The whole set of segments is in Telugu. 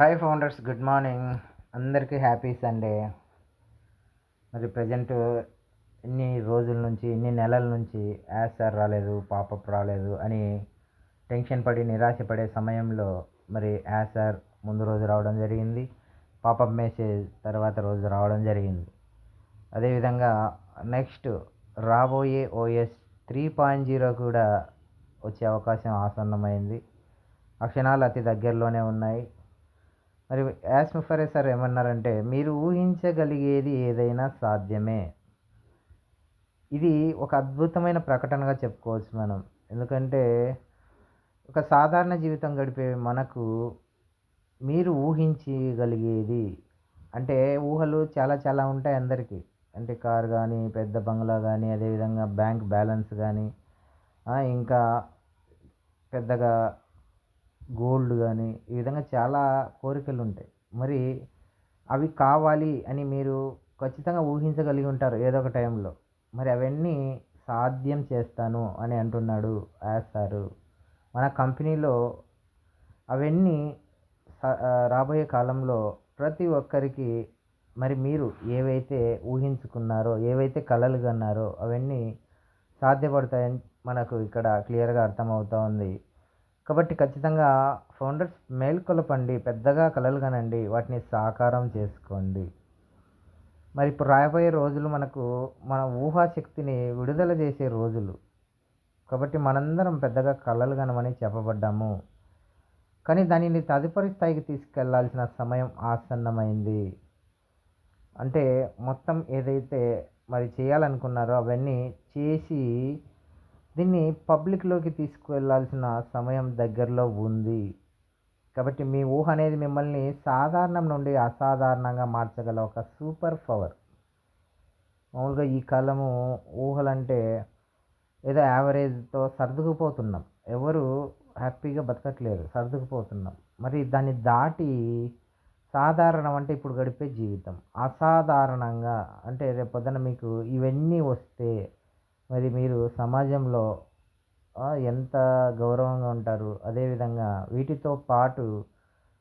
హాయ్ ఫౌండర్స్ గుడ్ మార్నింగ్ అందరికీ హ్యాపీ సండే మరి ప్రజెంట్ ఇన్ని రోజుల నుంచి ఇన్ని నెలల నుంచి యాసర్ రాలేదు పాపప్ రాలేదు అని టెన్షన్ పడి నిరాశపడే సమయంలో మరి యాసర్ ముందు రోజు రావడం జరిగింది. పాపప్ మెసేజ్ తర్వాత రోజు రావడం జరిగింది. అదేవిధంగా నెక్స్ట్ రాబోయే ఓఎస్ త్రీ పాయింట్ జీరో కూడా వచ్చే అవకాశం ఆసన్నమైంది. ఆ క్షణాలు అతి దగ్గరలోనే ఉన్నాయి. మరి యాస్ ముఫరే సార్ ఏమన్నారంటే మీరు ఊహించగలిగేది ఏదైనా సాధ్యమే. ఇది ఒక అద్భుతమైన ప్రకటనగా చెప్పుకోవచ్చు మనం. ఎందుకంటే ఒక సాధారణ జీవితం గడిపే మనకు మీరు ఊహించగలిగేది అంటే ఊహలు చాలా చాలా ఉంటాయి అందరికీ. అంటే కార్ కానీ పెద్ద బంగ్లా కానీ అదేవిధంగా బ్యాంక్ బ్యాలెన్స్ కానీ ఇంకా పెద్దగా గోల్డ్ కానీ ఈ విధంగా చాలా కోరికలు ఉంటాయి. మరి అవి కావాలి అని మీరు ఖచ్చితంగా ఊహించగలిగి ఉంటారు ఏదో ఒక టైంలో. మరి అవన్నీ సాధ్యం చేస్తాను అని అంటున్నాడు యాస్ సారు. మన కంపెనీలో అవన్నీ రాబోయే కాలంలో ప్రతి ఒక్కరికి మరి మీరు ఏవైతే ఊహించుకున్నారో ఏవైతే కలలు కన్నారో అవన్నీ సాధ్యపడతాయని మనకు ఇక్కడ క్లియర్గా అర్థమవుతూ ఉంది. కాబట్టి ఖచ్చితంగా ఫౌండర్స్ మేల్కొలపండి పెద్దగా కలలు కనండి వాటిని సాకారం చేసుకోండి. మరి ఇప్పుడు రాబోయే రోజులు మనకు మన ఊహాశక్తిని విడుదల చేసే రోజులు. కాబట్టి మనందరం పెద్దగా కలలు కనమని చెప్పబడ్డాము. కానీ దానిని తదుపరి స్థాయికి తీసుకెళ్ళాల్సిన సమయం ఆసన్నమైంది. అంటే మొత్తం ఏదైతే మరి చేయాలనుకున్నారో అవన్నీ చేసి దీన్ని పబ్లిక్లోకి తీసుకువెళ్ళాల్సిన సమయం దగ్గరలో ఉంది. కాబట్టి మీ ఊహ అనేది మిమ్మల్ని సాధారణం నుండి అసాధారణంగా మార్చగల ఒక సూపర్ పవర్. మామూలుగా ఈ కాలము ఊహలంటే ఏదో యావరేజ్తో సర్దుకుపోతున్నాం. ఎవరు హ్యాపీగా బతకట్లేదు సర్దుకుపోతున్నాం. మరి దాన్ని దాటి సాధారణం అంటే ఇప్పుడు గడిపే జీవితం. అసాధారణంగా అంటే రేపొద్దున మీకు ఇవన్నీ వస్తే మరి మీరు సమాజంలో ఎంత గౌరవంగా ఉంటారు? అదేవిధంగా వీటితో పాటు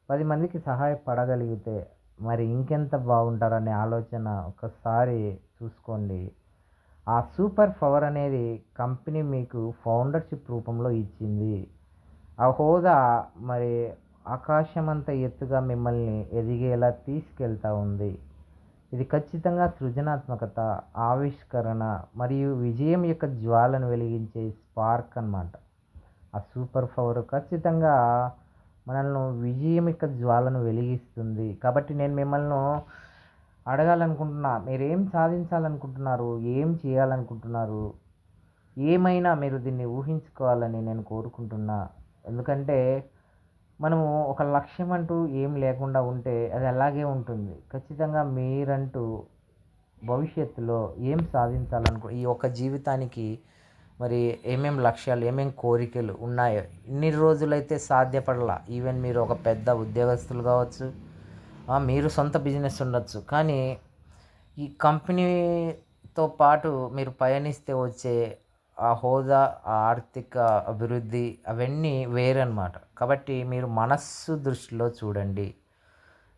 పది మందికి సహాయపడగలిగితే మరి ఇంకెంత బాగుంటారనే ఆలోచన ఒకసారి చూసుకోండి. ఆ సూపర్ పవర్ అనేది కంపెనీ మీకు ఫౌండర్షిప్ రూపంలో ఇచ్చింది. ఆ హోదా మరి ఆకాశమంత ఎత్తుగా మిమ్మల్ని ఎదిగేలా తీసుకెళ్తూ ఉంది. ఇది ఖచ్చితంగా సృజనాత్మకత ఆవిష్కరణ మరియు విజయం యొక్క జ్వాలను వెలిగించే స్పార్క్ అనమాట ఆ సూపర్ పవర్ ఖచ్చితంగా మనల్ని విజయం యొక్క జ్వాలను వెలిగిస్తుంది. కాబట్టి నేను మిమ్మల్ని అడగాలనుకుంటున్నా మీరు ఏం సాధించాలనుకుంటున్నారు ఏం చేయాలనుకుంటున్నారు ఏమైనా మీరు దీన్ని ఊహించుకోవాలని నేను కోరుకుంటున్నా. ఎందుకంటే మనము ఒక లక్ష్యం అంటూ ఏం లేకుండా ఉంటే అది అలాగే ఉంటుంది. ఖచ్చితంగా మీరంటూ భవిష్యత్తులో ఏం సాధించాలనుకో ఈ ఒక జీవితానికి మరి ఏమేం లక్ష్యాలు ఏమేం కోరికలు ఉన్నాయో ఇన్ని రోజులైతే సాధ్యపడలా. ఈవెన్ మీరు ఒక పెద్ద ఉద్యోగస్తులు కావచ్చు మీరు సొంత బిజినెస్ ఉండొచ్చు. కానీ ఈ కంపెనీతో పాటు మీరు పయనిస్తే వచ్చే ఆ హోదా ఆ ఆర్థిక అభివృద్ధి అవన్నీ వేరన్నమాట. కాబట్టి మీరు మనస్సు దృష్టిలో చూడండి.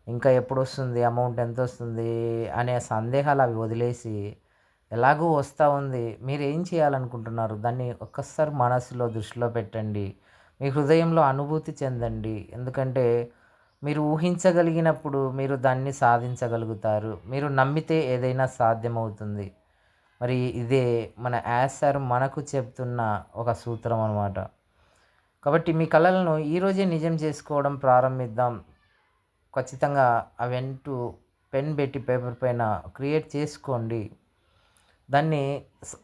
ఇంకా ఎప్పుడు వస్తుంది అమౌంట్ ఎంత వస్తుంది అనే సందేహాలు అవి వదిలేసి ఎలాగో వస్తూ ఉంది. మీరు ఏం చేయాలనుకుంటున్నారు? దాన్ని ఒక్కసారి మనసులో దృష్టిలో పెట్టండి. మీ హృదయంలో అనుభూతి చెందండి. ఎందుకంటే మీరు ఊహించగలిగినప్పుడు మీరు దాన్ని సాధించగలుగుతారు. మీరు నమ్మితే ఏదైనా సాధ్యమవుతుంది. మరి ఇదే మన యాసర్ మనకు చెప్తున్న ఒక సూత్రం అనమాట కాబట్టి మీ కళలను ఈరోజే నిజం చేసుకోవడం ప్రారంభిద్దాం. ఖచ్చితంగా అవెంటూ పెన్ పెట్టి పేపర్ పైన క్రియేట్ చేసుకోండి. దాన్ని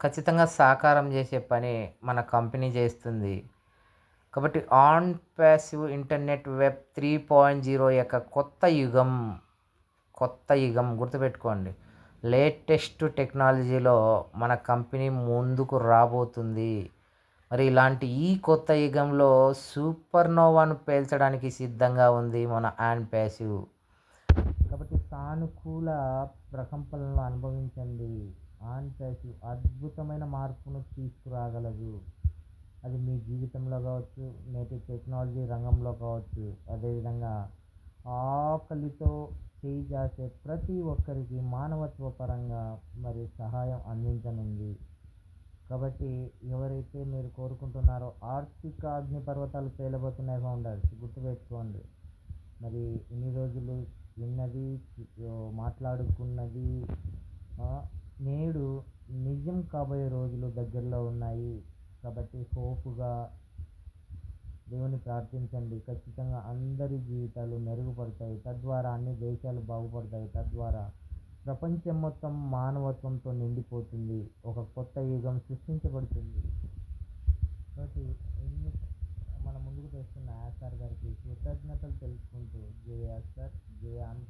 ఖచ్చితంగా సాకారం చేసే పని మన కంపెనీ చేస్తుంది. కాబట్టి on passive internet web three point zero యొక్క కొత్త యుగం కొత్త యుగం గుర్తుపెట్టుకోండి. లేటెస్ట్ టెక్నాలజీలో మన కంపెనీ ముందుకు రాబోతుంది. మరి ఇలాంటి ఈ కొత్త యుగంలో సూపర్ నోవాను పేల్చడానికి సిద్ధంగా ఉంది మన యాన్ ప్యాసివ్. కాబట్టి సానుకూల ప్రకంపనలను అనుభవించండి. ఆన్ ప్యాసివ్ అద్భుతమైన మార్పును తీసుకురాగలదు. అది మీ జీవితంలో కావచ్చు నేటి టెక్నాలజీ రంగంలో కావచ్చు అదేవిధంగా ఆకలితో చేయి చాచే ప్రతి ఒక్కరికి మానవత్వ పరంగా మరి సహాయం అందించనుంది. కాబట్టి ఎవరైతే మీరు కోరుకుంటున్నారో ఆర్థిక అగ్నిపర్వతాలు పేలబోతున్నాయి ఫౌండర్స్ గుర్తుపెట్టుకోండి. మరి ఇన్ని రోజులు విన్నది మాట్లాడుకున్నది నేడు నిజం కాబోయే రోజులు దగ్గరలో ఉన్నాయి. కాబట్టి హోప్గా దేవుని ప్రార్థించండి. ఖచ్చితంగా అందరి జీవితాలు మెరుగుపడతాయి. తద్వారా అన్ని దేశాలు బాగుపడతాయి. తద్వారా ప్రపంచం మొత్తం మానవత్వంతో నిండిపోతుంది. ఒక కొత్త యుగం సృష్టించబడుతుంది. కాబట్టి ఎన్ని మన ముందుకు తెస్తున్న యాసార్ గారికి కృతజ్ఞతలు తెలుసుకుంటూ జే సార్ జయ ఆన్